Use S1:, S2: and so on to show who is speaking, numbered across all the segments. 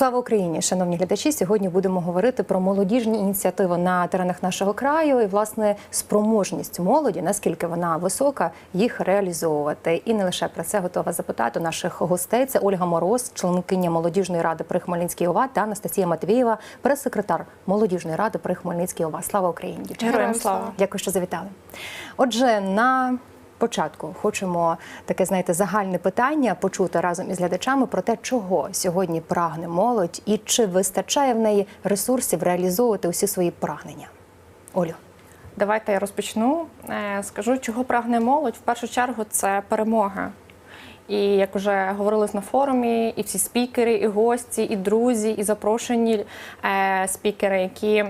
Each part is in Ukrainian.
S1: Слава Україні, шановні глядачі. Сьогодні будемо говорити про молодіжні ініціативи на теренах нашого краю і власне спроможність молоді, наскільки вона висока, їх реалізовувати. І не лише про це готова запитати наших гостей. Це Ольга Мороз, членкиня молодіжної ради при Хмельницькій ОВА та Анастасія Матвієва, прес-секретар молодіжної ради при Хмельницькій ОВА. Слава Україні!
S2: Героям слава.
S1: Дякую, що завітали. Отже, на початку хочемо таке, знаєте, загальне питання почути разом із глядачами про те, чого сьогодні прагне молодь і чи вистачає в неї ресурсів реалізовувати усі свої прагнення. Олю.
S2: Давайте я розпочну. Е, Скажу, чого прагне молодь. В першу чергу це перемога. І як вже говорилось на форумі, і всі спікери, і гості, і друзі, і запрошені е, спікери, які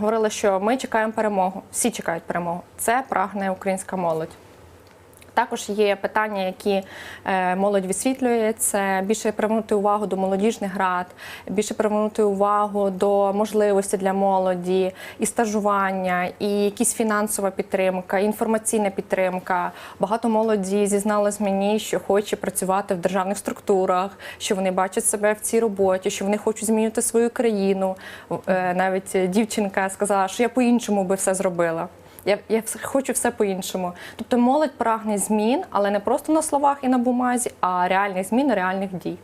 S2: говорили, що ми чекаємо перемогу. Всі чекають перемогу. Це прагне українська молодь. Також є питання, які е, молодь висвітлює. Це більше привернути увагу до молодіжних рад, більше привернути увагу до можливості для молоді, і стажування, і якісь фінансова підтримка, інформаційна підтримка. Багато молоді зізналось мені, що хоче працювати в державних структурах, що вони бачать себе в цій роботі, що вони хочуть змінювати свою країну. Е, Навіть дівчинка сказала, що я по-іншому би все зробила. Я, я хочу все по-іншому. Тобто молодь прагне змін, але не просто на словах і на бумазі, а реальних змін, реальних дій.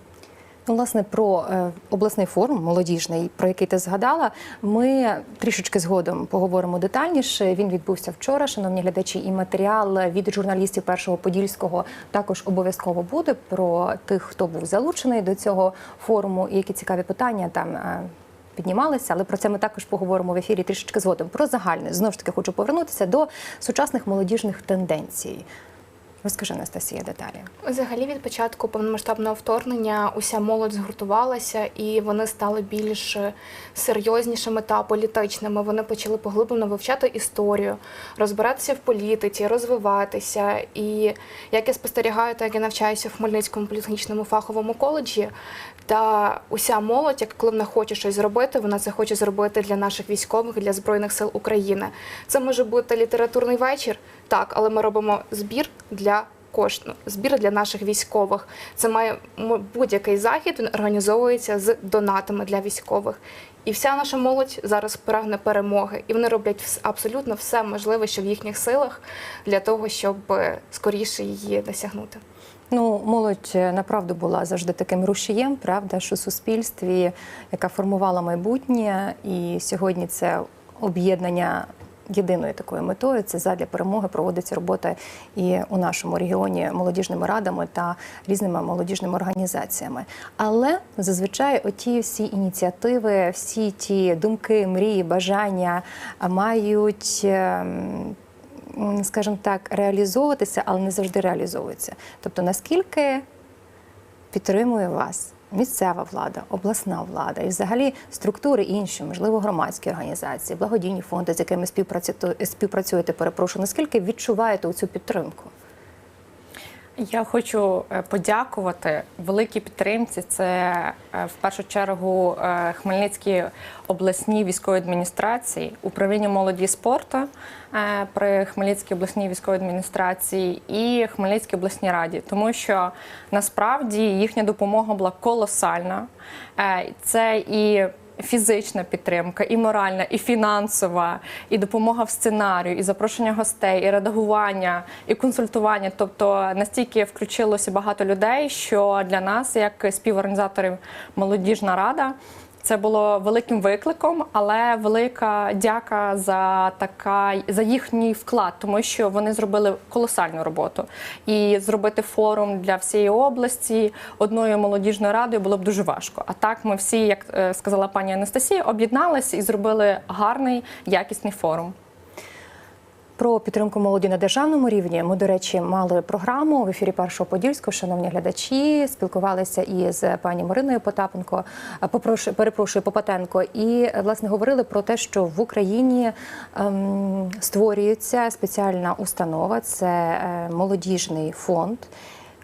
S1: Ну, власне, про е, обласний форум молодіжний, про який ти згадала, ми трішечки згодом поговоримо детальніше. Він відбувся вчора, шановні глядачі, і матеріал від журналістів першого подільського також обов'язково буде про тих, хто був залучений до цього форуму, і які цікаві питання там. Піднімалися, але про це ми також поговоримо в ефірі трішечки згодом. Про загальне знову ж таки хочу повернутися до сучасних молодіжних тенденцій. Розкажи Анастасія деталі.
S3: Взагалі від початку повномасштабного вторгнення уся молодь згуртувалася і вони стали більш серйознішими та політичними. Вони почали поглиблено вивчати історію, розбиратися в політиці, розвиватися. І як я спостерігаю, так я навчаюся в Хмельницькому політехнічному фаховому коледжі. Та уся молодь, як коли вона хоче щось зробити, вона це хоче зробити для наших військових, для збройних сил України. Це може бути літературний вечір, так, але ми робимо збір для кошт, ну, збір для наших військових. Це має будь-який захід він організовується з донатами для військових. І вся наша молодь зараз прагне перемоги, і вони роблять абсолютно все можливе, що в їхніх силах для того, щоб е, скоріше її досягнути.
S1: Ну, молодь е, направду була завжди таким рушієм, правда, що суспільстві, яка формувала майбутнє, і сьогодні це об'єднання єдиною такою метою. Це задля перемоги проводиться робота і у нашому регіоні молодіжними радами та різними молодіжними організаціями. Але зазвичай оті всі ініціативи, всі ті думки, мрії, бажання мають. ем, скажімо так, реалізовуватися, але не завжди реалізовуються. Тобто, наскільки підтримує вас місцева влада, обласна влада і взагалі структури інші, можливо, громадські організації, благодійні фонди, з якими співпрацюєте, перепрошую, наскільки відчуваєте цю підтримку?
S2: Я хочу е, подякувати великій підтримці. Це е, в першу чергу е, Хмельницькій обласній військовій адміністрації, управління молоді і спорту при Хмельницькій обласній військовій адміністрації і Хмельницькій обласній раді, тому що насправді їхня допомога була колосальна. Це і фізична підтримка, і моральна, і фінансова, і допомога в сценарію, і запрошення гостей, і редагування, і консультування. Тобто настільки включилося багато людей, що для нас, як співорганізаторів молодіжна рада. Це було великим викликом, але велика дяка за така за їхній вклад, тому що вони зробили колосальну роботу. І зробити форум для всієї області одною молодіжною радою було б дуже важко. А так ми всі, як е, сказала пані Анастасія, об'єдналися і зробили гарний якісний форум.
S1: Про підтримку молоді на державному рівні ми, до речі, мали програму в ефірі першого подільського. Шановні глядачі, спілкувалися і з пані Мариною Потапенко, попрошу, перепрошую Попатенко, і власне говорили про те, що в Україні ем, створюється спеціальна установа, це е, молодіжний фонд.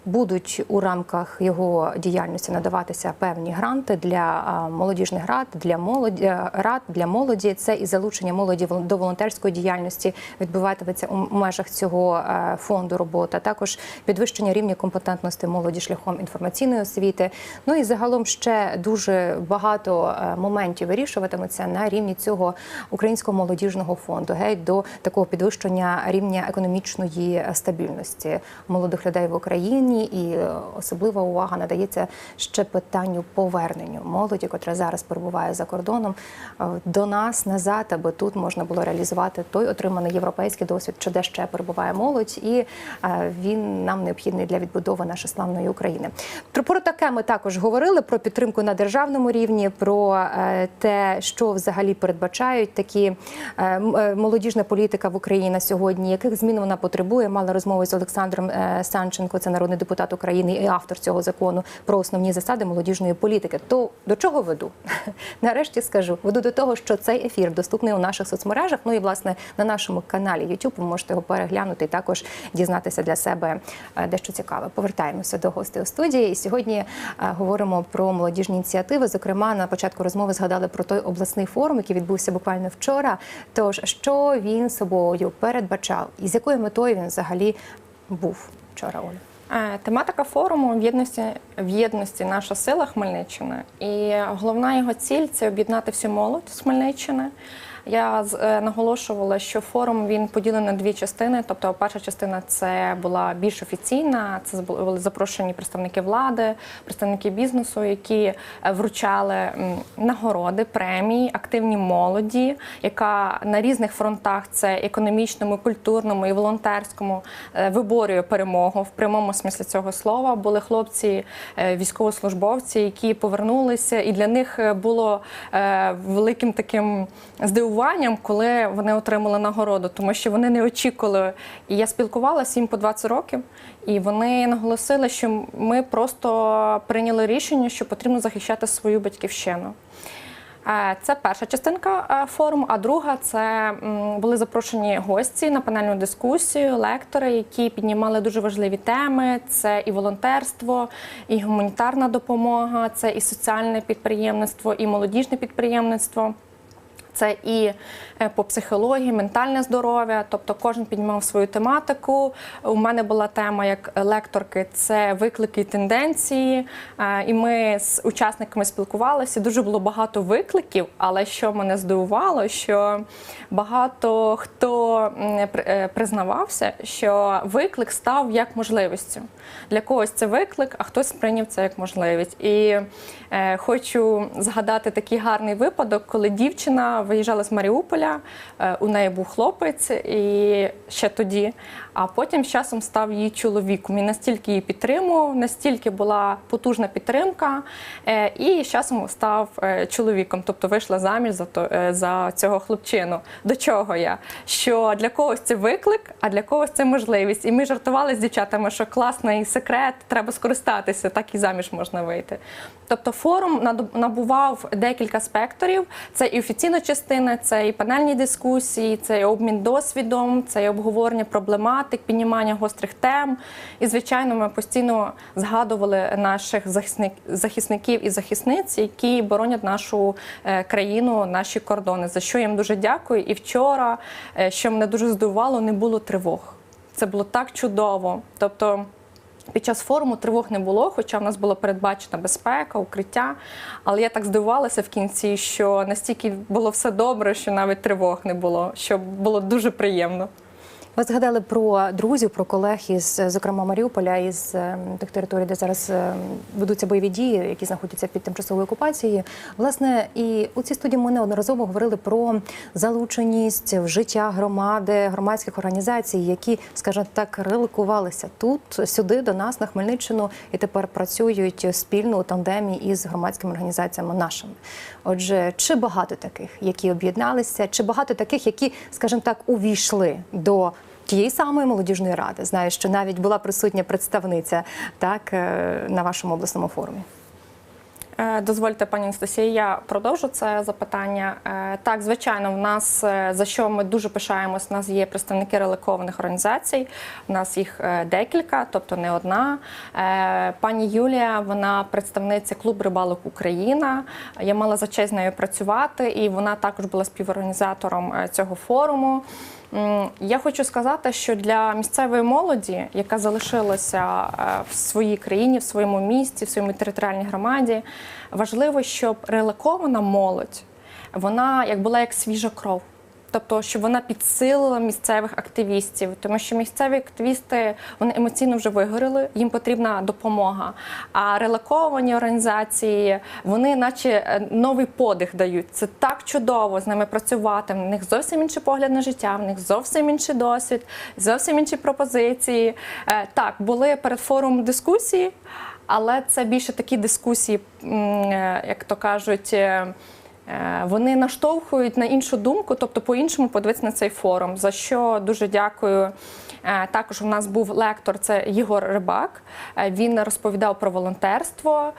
S1: Будуть у рамках його діяльності надаватися певні гранти для молодіжних рад, для молоді рад для молоді. Це і залучення молоді до волонтерської діяльності відбуватиметься у межах цього е, фонду робота. Також підвищення рівня компетентності молоді шляхом інформаційної освіти. Ну і загалом ще дуже багато е, моментів вирішуватиметься на рівні цього українського молодіжного фонду, геть до такого підвищення рівня економічної стабільності молодих людей в Україні, і е, особлива увага надається ще питанню поверненню молоді, котра зараз перебуває за кордоном, е, до нас назад, аби тут можна було реалізувати той отриманий європейський досвід, що де ще перебуває молодь, і е, він нам необхідний для відбудови нашої славної України. Про, таке ми також говорили про підтримку на державному рівні, про те, що взагалі передбачають такі молодіжна політика в Україні на сьогодні, яких змін вона потребує. Мала розмову з Олександром Санченко, це народний депутат України і автор цього закону про основні засади молодіжної політики. То до чого веду? Нарешті скажу, веду до того, що цей ефір доступний у наших соцмережах. Ну і власне на нашому каналі YouTube ви можете його переглянути і також дізнатися для себе е, дещо цікаве. Повертаємося до гостей у студії. І сьогодні е, говоримо про молодіжні ініціативи. Зокрема, на початку розмови згадали про той обласний форум, який відбувся буквально вчора. Тож що він собою передбачав, і з якою метою він взагалі був вчора, Оля?
S2: Е, Тематика форуму в єдності в єдності наша сила Хмельниччина, І головна його ціль це об'єднати всю молодь з Хмельниччини. Я е, наголошувала, що форум він поділений на дві частини. Тобто, перша частина це була більш офіційна. Це були запрошені представники влади, представники бізнесу, які е, вручали нагороди, премії активній молоді, яка на різних фронтах це економічному, культурному і волонтерському е, виборює перемогу в прямому смислі цього слова. Були хлопці, військовослужбовці, які повернулися, і для них було великим таким здивуванням, коли вони отримали нагороду, тому що вони не очікували. І я спілкувалася їм по 20 років, і вони наголосили, що ми просто прийняли рішення, що потрібно захищати свою батьківщину. Е, Це перша частинка е, форуму. А друга це були запрошені гості на панельну дискусію, лектори, які піднімали дуже важливі теми: це і волонтерство, і гуманітарна допомога, це і соціальне підприємництво, і молодіжне підприємництво. Це і е, по психології, ментальне здоров'я, тобто кожен піднімав свою тематику. У мене була тема як лекторки це виклики і тенденції. Е, І ми з учасниками спілкувалися. Дуже було багато викликів, але що мене здивувало, що багато хто е, признавався, що виклик став як можливістю. Для когось це виклик, а хтось сприйняв це як можливість. І е, хочу згадати такий гарний випадок, коли дівчина виїжджала з Маріуполя, е, у неї був хлопець і ще тоді, а потім з часом став її чоловіком. І настільки її підтримував, настільки була потужна підтримка, е, і з часом став е, чоловіком, тобто вийшла заміж за, то, е, за цього хлопчину. До чого я? Що для когось це виклик, а для когось це можливість. І ми жартували з дівчатами, що класний секрет, треба скористатися, так і заміж можна вийти. Тобто форум набував декілька спекторів. Це і офіційна частина, це і панельні дискусії, це і обмін досвідом, це і обговорення проблематик, піднімання гострих тем. І, звичайно, ми постійно згадували наших захисник- захисників і захисниць, які боронять нашу е, країну, наші кордони. За що їм дуже дякую. І вчора, е, що мене дуже здивувало, не було тривог. Це було так чудово. Тобто. Під час форуму тривог не було, хоча в нас була передбачена безпека, укриття. Але я так здивувалася в кінці, що настільки було все добре, що навіть тривог не було, що було дуже приємно.
S1: Ви згадали про друзів, про колег із, зокрема, Маріуполя, із е, тих територій, де зараз е, ведуться бойові дії, які знаходяться під тимчасовою окупацією. Власне, і у цій студії ми неодноразово говорили про залученість в життя громади, громадських організацій, які, скажімо так, релокувалися тут, сюди, до нас, на Хмельниччину, і тепер працюють спільно у тандемі із громадськими організаціями нашими. Отже, чи багато таких, які об'єдналися, чи багато таких, які, скажімо так, увійшли до тієї самої молодіжної ради? Знаю, що навіть була присутня представниця так е, на вашому обласному форумі.
S2: Е, Дозвольте, пані Анастасія, я продовжу це запитання. Е, Так, звичайно, в нас за що ми дуже пишаємось, у нас є представники реликованих організацій. У нас їх декілька, тобто не одна. Пані Юлія, вона представниця клубу рибалок Україна. Я мала за честь нею працювати, і вона також була співорганізатором цього форуму. Я хочу сказати, що для місцевої молоді, яка залишилася е, в своїй країні, в своєму місті, в своєму територіальній громаді, важливо, щоб релокована молодь вона як була як свіжа кров. Тобто, щоб вона підсилила місцевих активістів, тому що місцеві активісти вони емоційно вже вигоріли, їм потрібна допомога. А релоковані організації вони, наче е, новий подих дають. Це так чудово з ними працювати. В них зовсім інший погляд на життя, в них зовсім інший досвід, зовсім інші пропозиції. Е, Так, були перед форумом дискусії, але це більше такі дискусії, е, як то кажуть. Е, Вони наштовхують на іншу думку, тобто по-іншому подивитися на цей форум. За що дуже дякую. Е, Також у нас був лектор, це Єгор Рибак. Е, Він розповідав про волонтерство.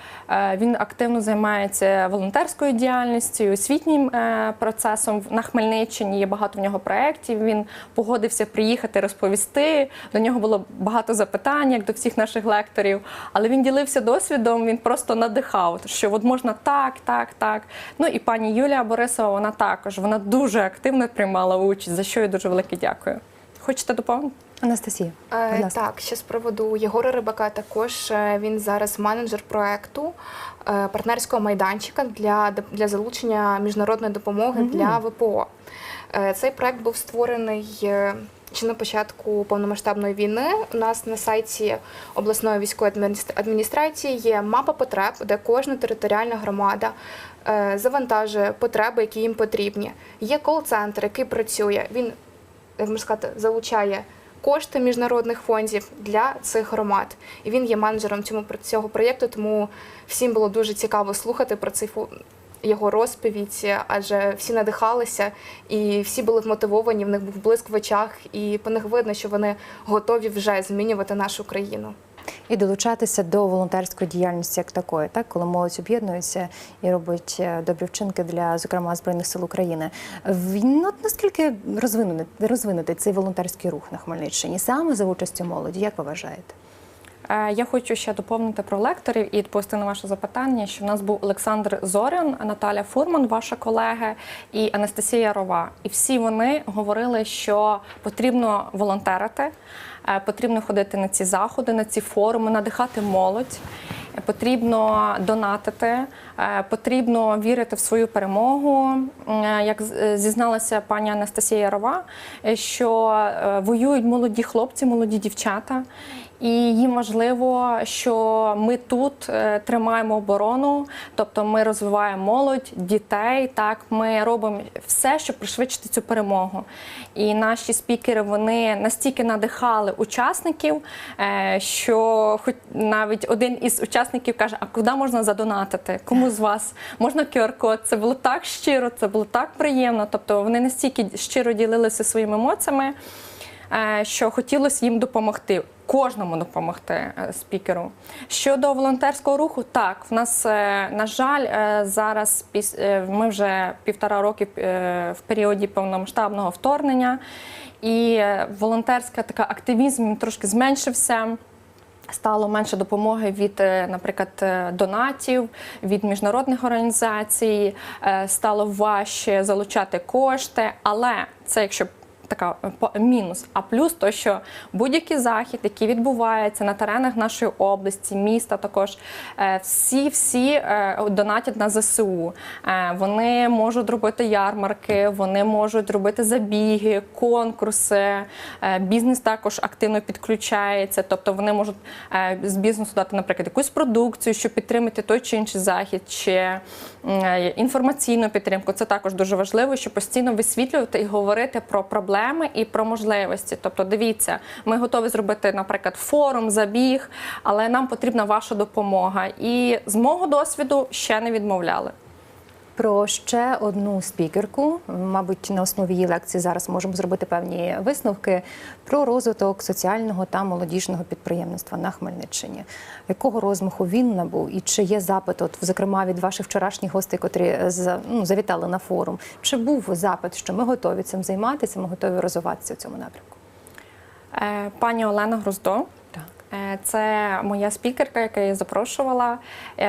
S2: Він активно займається волонтерською діяльністю, освітнім процесом на Хмельниччині. Є багато в нього проєктів. Він погодився приїхати розповісти. До нього було багато запитань, як до всіх наших лекторів. Але він ділився досвідом. Він просто надихав, що от можна так, так, так. Ну і пані Юлія Борисова, вона також вона дуже активно приймала участь, за що я дуже велике дякую. Хочете доповнити?
S1: Анастасія,
S3: Е. Так, ще з приводу Єгора Рибака, також е, він зараз менеджер проекту е, партнерського майданчика для, для залучення міжнародної допомоги для ВПО. Е, Цей проект був створений. Ще на початку повномасштабної війни у нас на сайті обласної військової адміністрації є мапа потреб, де кожна територіальна громада е, завантажує потреби, які їм потрібні. Є кол-центр, який працює. Він як можна сказати, залучає кошти міжнародних фондів для цих громад. І він є менеджером цього проєкту, тому всім було дуже цікаво слухати про цей фо- його розповідь, адже всі надихалися і всі були вмотивовані, в них був блиск в очах, і по них видно, що вони готові вже змінювати нашу країну.
S1: і долучатися до волонтерської діяльності як такої, так коли молодь об'єднується і робить е, добрі вчинки для, зокрема, збройних сил України. Ну, наскільки розвинений, розвинутий цей волонтерський рух на Хмельниччині саме за участю молоді? Як ви вважаєте?
S2: Е, Я хочу ще доповнити про лекторів і відповісти на ваше запитання, що в нас був Олександр Зорян, Наталя Фурман, ваша колега, і Анастасія Рова. І всі вони говорили, що потрібно волонтерити, е, потрібно ходити на ці заходи, на ці форуми, надихати молодь. Потрібно донатити, е, потрібно вірити в свою перемогу. Як зізналася пані Анастасія Рова, що воюють молоді хлопці, молоді дівчата. І їм важливо, що ми тут е, тримаємо оборону, тобто ми розвиваємо молодь, дітей. Так, ми робимо все, щоб пришвидшити цю перемогу. І наші спікери вони настільки надихали учасників, е, що хоч навіть один із учасників каже: А куди можна задонатити? Кому з вас можна QR-код? Це було так щиро, це було так приємно. Тобто вони настільки щиро ділилися своїми емоціями е, що хотілося їм допомогти. Кожному допомогти е, спікеру. Щодо волонтерського руху, так в нас, е, на жаль, е, зараз ми вже півтора роки в періоді повномасштабного вторгнення, і волонтерська така активізм трошки зменшився. Стало менше допомоги від, наприклад, донатів, від міжнародних організацій, стало важче залучати кошти, але це якщо така е, мінус. А плюс то, що будь-який захід, який відбувається на теренах нашої області, міста, також е, всі всі е, донатять на ЗСУ. Вони можуть робити ярмарки, вони можуть робити забіги, конкурси. Бізнес також активно підключається, тобто вони можуть з бізнесу дати, наприклад, якусь продукцію, щоб підтримати той чи інший захід, чи інформаційну підтримку. Це також дуже важливо, щоб постійно висвітлювати і говорити про проблеми і про можливості. Тобто, дивіться, ми готові зробити, наприклад, форум, забіг, але нам потрібна ваша допомога. І з мого досвіду ще не відмовляли.
S1: Про ще одну спікерку. Мабуть, на основі її лекції зараз можемо зробити певні висновки про розвиток соціального та молодіжного підприємництва на Хмельниччині. Якого розмаху він набув, і чи є запит, от зокрема від ваших вчорашніх гостей, котрі ну, завітали на форум? Чи був запит, що ми готові цим займатися, ми готові розвиватися в цьому напрямку?
S2: Е, Пані Олена Груздо. Е, Це моя спікерка, яка її запрошувала. Е,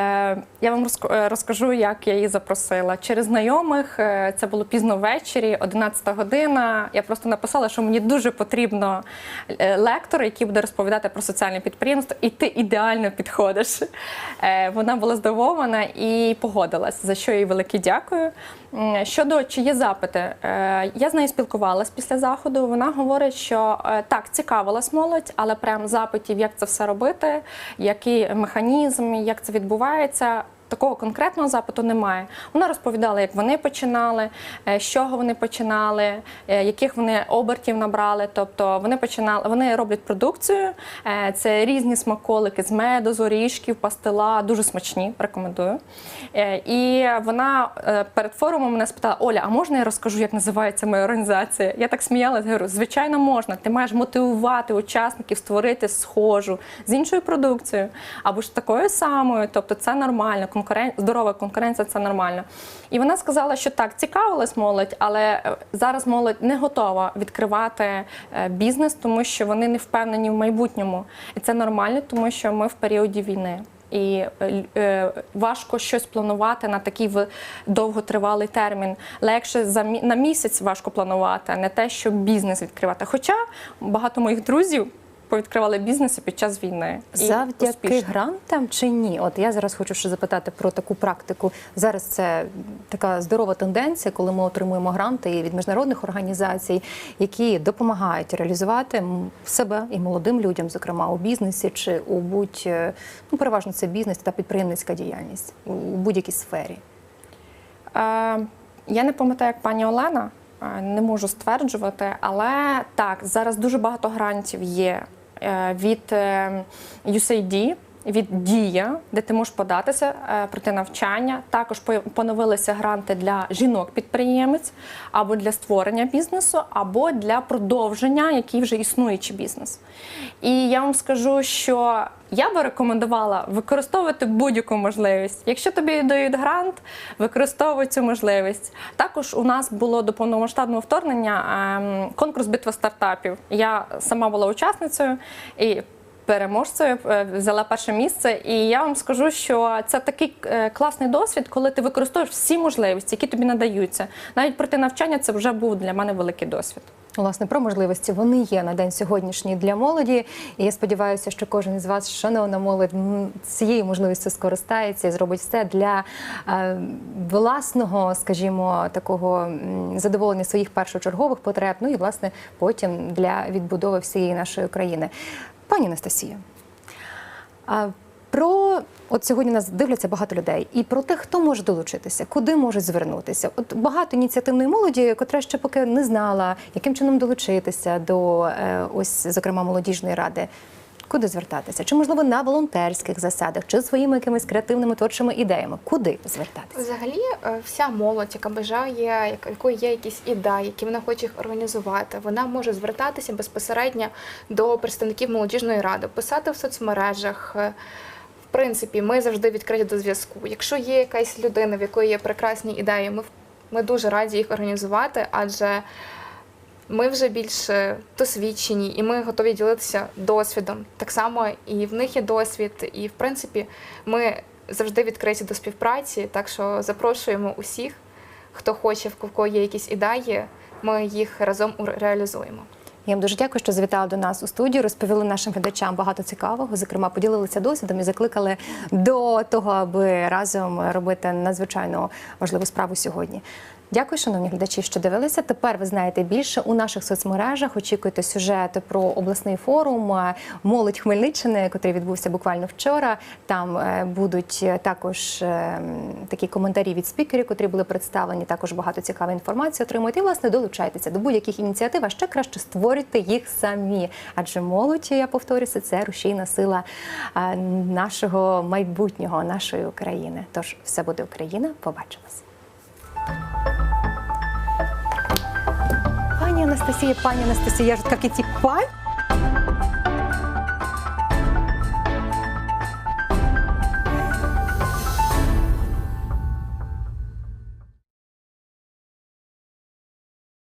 S2: Я вам е, розкажу, як я її запросила. Через знайомих це було пізно ввечері, 11 година. Я просто написала, що мені дуже потрібно лектор, який буде розповідати про соціальне підприємство, і ти ідеально підходиш. Вона була здивована і погодилась, за що їй велике дякую. Щодо чи є запити, е, я з нею спілкувалась після заходу. Вона говорить, що е, так, цікавилась молодь, але прям запитів, як це все робити, який механізм, як це відбувається. Такого конкретного запиту немає. Вона розповідала, як вони починали, е, з чого вони починали, е, яких вони обертів набрали. Тобто вони починали, вони роблять продукцію. е, Це різні смаколики з меду, з орішків, пастила, дуже смачні, рекомендую. І вона перед форумом мене спитала: Оля, а можна я розкажу, як називається моя організація? Я так сміялася, говорю, звичайно, можна. Ти маєш мотивувати учасників створити схожу з іншою продукцією або ж такою самою. Тобто це нормально. Конкурен... Здорова конкуренція це нормально. І вона сказала, що так, цікавилась молодь, але е, зараз молодь не готова відкривати е, бізнес, тому що вони не впевнені в майбутньому. І це нормально, тому що ми в періоді війни. І е, важко щось планувати на такий довготривалий термін. Легше за на місяць важко планувати, а не те, щоб бізнес відкривати. Хоча багато моїх друзів повідкривали бізнеси під час війни. І
S1: Завдяки
S2: успішно.
S1: грантам чи ні? От я зараз хочу ще запитати про таку практику. Зараз це така здорова тенденція, коли ми отримуємо гранти від міжнародних організацій, які допомагають реалізувати себе і молодим людям, зокрема у бізнесі чи у будь ну переважно це бізнес та підприємницька діяльність у будь-якій сфері.
S2: Е, я не пам'ятаю, як пані Олена, е, не можу стверджувати, але так, зараз дуже багато грантів є е, від е, USAID, від Дія, де ти можеш податися, е, пройти навчання. Також поновилися гранти для жінок-підприємець або для створення бізнесу, або для продовження, який вже існуючий бізнес. І я вам скажу, що я би рекомендувала використовувати будь-яку можливість. Якщо тобі дають грант, використовуй цю можливість. Також у нас було до повномасштабного вторгнення ем, конкурс битва стартапів. Я сама була учасницею і. Переможцею е, взяла перше місце, і я вам скажу, що це такий е, класний досвід, коли ти використовуєш всі можливості, які тобі надаються. Навіть проти навчання це вже був для мене великий досвід.
S1: Власне, про можливості вони є на день сьогоднішній для молоді. І я сподіваюся, що кожен із вас, шановна молодь, цією можливістю скористається і зробить все для е, власного, скажімо, такого задоволення своїх першочергових потреб. Ну і власне потім для відбудови всієї нашої країни. Пані Анастасія. Про от сьогодні нас дивляться багато людей, і про те, хто може долучитися, куди можуть звернутися. От багато ініціативної молоді, котра ще поки не знала, яким чином долучитися до е, ось, зокрема, молодіжної ради. Куди звертатися? Чи можливо на волонтерських засадах, чи своїми якимись креативними творчими ідеями? Куди звертатися?
S3: Взагалі, е, вся молодь, яка бажає, якої є якісь ідеї, які вона хоче організувати, вона може звертатися безпосередньо до представників молодіжної ради, писати в соцмережах. Е, В принципі, ми завжди відкриті до зв'язку. Якщо є якась людина, в якої є прекрасні ідеї, ми, ми дуже раді їх організувати, адже ми вже більш досвідчені і ми готові ділитися досвідом. Так само і в них є досвід, і в принципі ми завжди відкриті до співпраці. Так що запрошуємо усіх, хто хоче, в кого є якісь ідеї, ми їх разом реалізуємо.
S1: Я вам дуже дякую, що завітали до нас у студію. Розповіли нашим глядачам багато цікавого. Зокрема, поділилися досвідом і закликали до того, аби разом робити надзвичайно важливу справу сьогодні. Дякую, шановні глядачі, що дивилися. Тепер ви знаєте більше у наших соцмережах. Очікуйте сюжети про обласний форум е, молодь Хмельниччини, який відбувся буквально вчора. Там е, будуть е, також такі коментарі від спікерів, котрі були представлені. Також багато цікавої інформації отримуєте. І власне долучайтеся до будь-яких ініціатив. А ще краще створюйте їх самі. Адже молодь, я повторюся, це рушійна сила нашого майбутнього, нашої України. Тож все буде Україна. Побачимось. Пані Анастасія, пані Анастасія, я ж так і ті пані.